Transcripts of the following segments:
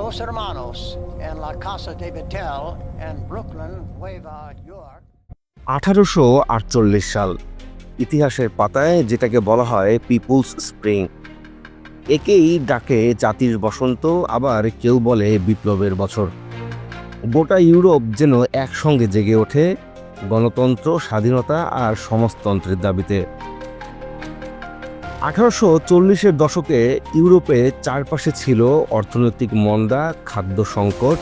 Dos Hermanos en la Casa de Betel en Brooklyn, Nueva York. আঠারোশো আটচল্লিশ সাল। ইতিহাসের পাতায় যেটাকে বলা হয় পিপুলস স্প্রিং একেই ডাকে জাতির বসন্ত আবার কেউ বলে বিপ্লবের বছর। গোটা ইউরোপ যেন একসঙ্গে জেগে ওঠে গণতন্ত্র স্বাধীনতা আর সমাজতন্ত্রের দাবিতে। আঠারোশো চল্লিশের দশকে ইউরোপে চারপাশে ছিল অর্থনৈতিক মন্দা, খাদ্য সংকট,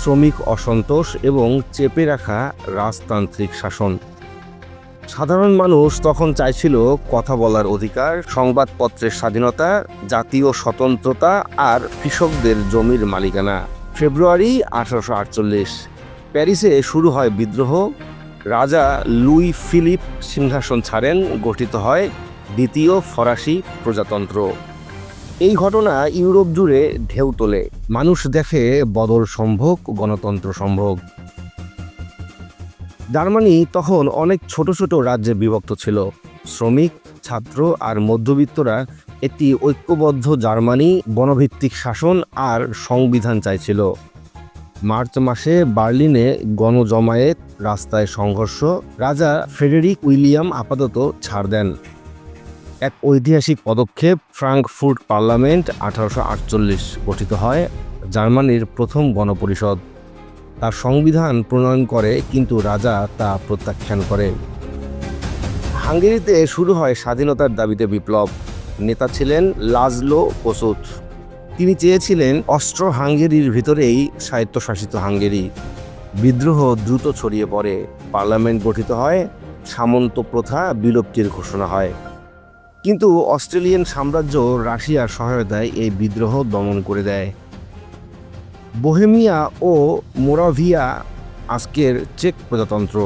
শ্রমিক অসন্তোষ এবং চেপে রাখা রাজতান্ত্রিক শাসন। সাধারণ মানুষ তখন চাইছিল কথা বলার অধিকার, সংবাদপত্রের স্বাধীনতা, জাতীয় স্বতন্ত্রতা আর কৃষকদের জমির মালিকানা। ফেব্রুয়ারি আঠারোশো আটচল্লিশ, প্যারিসে শুরু হয় বিদ্রোহ। রাজা লুই ফিলিপ সিংহাসন ছাড়েন, গঠিত হয় দ্বিতীয় ফরাসি প্রজাতন্ত্র। এই ঘটনা ইউরোপ জুড়ে ঢেউ তোলে। মানুষ দেখে বদল সম্ভব গণতন্ত্র সম্ভব জার্মানি তখন অনেক ছোট ছোট রাজ্যে বিভক্ত ছিল। শ্রমিক, ছাত্র আর মধ্যবিত্তরা একটি ঐক্যবদ্ধ জার্মানি, বনভিত্তিক শাসন আর সংবিধান চাইছিল। মার্চ মাসে বার্লিনে গণজমায়েত, রাস্তায় সংঘর্ষ, রাজা ফ্রেডেরিক উইলিয়াম আপাতত ছাড় দেন। এক ঐতিহাসিক পদক্ষেপ ফ্রাঙ্কফুর্ট পার্লামেন্ট আঠারোশো আটচল্লিশ গঠিত হয়, জার্মানির প্রথম গণপরিষদ। তার সংবিধান প্রণয়ন করে, কিন্তু রাজা তা প্রত্যাখ্যান করে। হাঙ্গেরিতে শুরু হয় স্বাধীনতার দাবিতে বিপ্লব। নেতা ছিলেন লাজলো কোসুত তিনি চেয়েছিলেন অস্ট্রো হাঙ্গেরির ভিতরেই স্বায়ত্তশাসিত হাঙ্গেরি। বিদ্রোহ দ্রুত ছড়িয়ে পড়ে। পার্লামেন্ট গঠিত হয়, সামন্ত প্রথা বিলুপ্তির ঘোষণা হয়। কিন্তু অস্ট্রেলিয়ান সাম্রাজ্য রাশিয়ার সহায়তায় এই বিদ্রোহ দমন করে দেয়। বোহেমিয়া ও মোরাভিয়া আজকের চেক প্রজাতন্ত্র।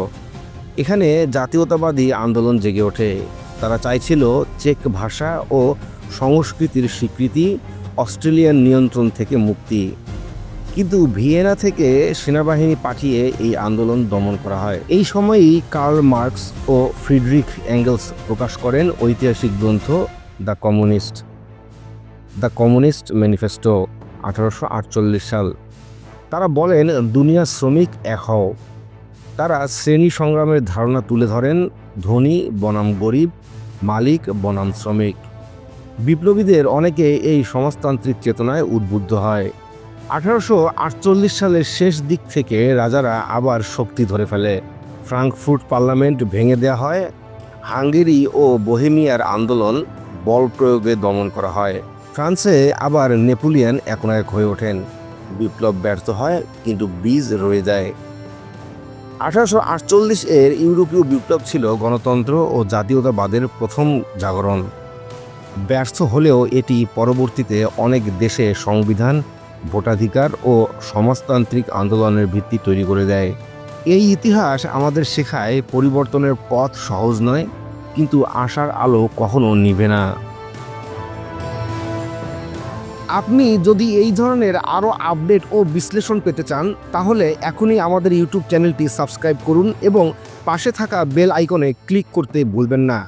এখানে জাতীয়তাবাদী আন্দোলন জেগে ওঠে। তারা চাইছিল চেক ভাষা ও সংস্কৃতির স্বীকৃতি অস্ট্রেলিয়ান নিয়ন্ত্রণ থেকে মুক্তি। কিন্তু ভিয়েনা থেকে সেনাবাহিনী পাঠিয়ে এই আন্দোলন দমন করা হয়। এই সময়ই কার্ল মার্কস ও ফ্রিডরিক অ্যাঙ্গেলস প্রকাশ করেন ঐতিহাসিক গ্রন্থ the communist. The communist manifesto, আঠারোশো আটচল্লিশ সাল। তারা বলেন, দুনিয়া শ্রমিক এক হও। তারা শ্রেণি সংগ্রামের ধারণা তুলে ধরেন, ধনী বনাম গরিব, মালিক বনাম শ্রমিক। বিপ্লবীদের অনেকে এই সমাজতান্ত্রিক চেতনায় উদ্বুদ্ধ হয়। আঠারোশো আটচল্লিশ সালের শেষ দিক থেকে রাজারা আবার শক্তি ধরে ফেলে। ফ্রাঙ্কফুর্ট পার্লামেন্ট ভেঙে দেওয়া হয়। হাঙ্গেরি ও বোহেমিয়ার আন্দোলন বল প্রয়োগে দমন করা হয়। ফ্রান্সে আবার নেপোলিয়ান একনায়ক হয়ে ওঠেন। বিপ্লব ব্যর্থ হয়, কিন্তু বীজ রয়ে যায়। আঠারোশো আটচল্লিশ এর ইউরোপীয় বিপ্লব ছিল গণতন্ত্র ও জাতীয়তাবাদের প্রথম জাগরণ। ব্যর্থ হলেও এটি পরবর্তীতে অনেক দেশে সংবিধান ভোটাধিকার ও সমাজতান্ত্রিক আন্দোলনের ভিত্তি তৈরি করে দেয়। এই ইতিহাস আমাদের শেখায় পরিবর্তনের পথ সহজ নয়, কিন্তু আশার আলো কখনো নিভে না। আপনি যদি এই ধরনের আরও আপডেট ও বিশ্লেষণ পেতে চান, তাহলে এখনই আমাদের ইউটিউব চ্যানেলটি সাবস্ক্রাইব করুন এবং পাশে থাকা বেল আইকনে ক্লিক করতে ভুলবেন না।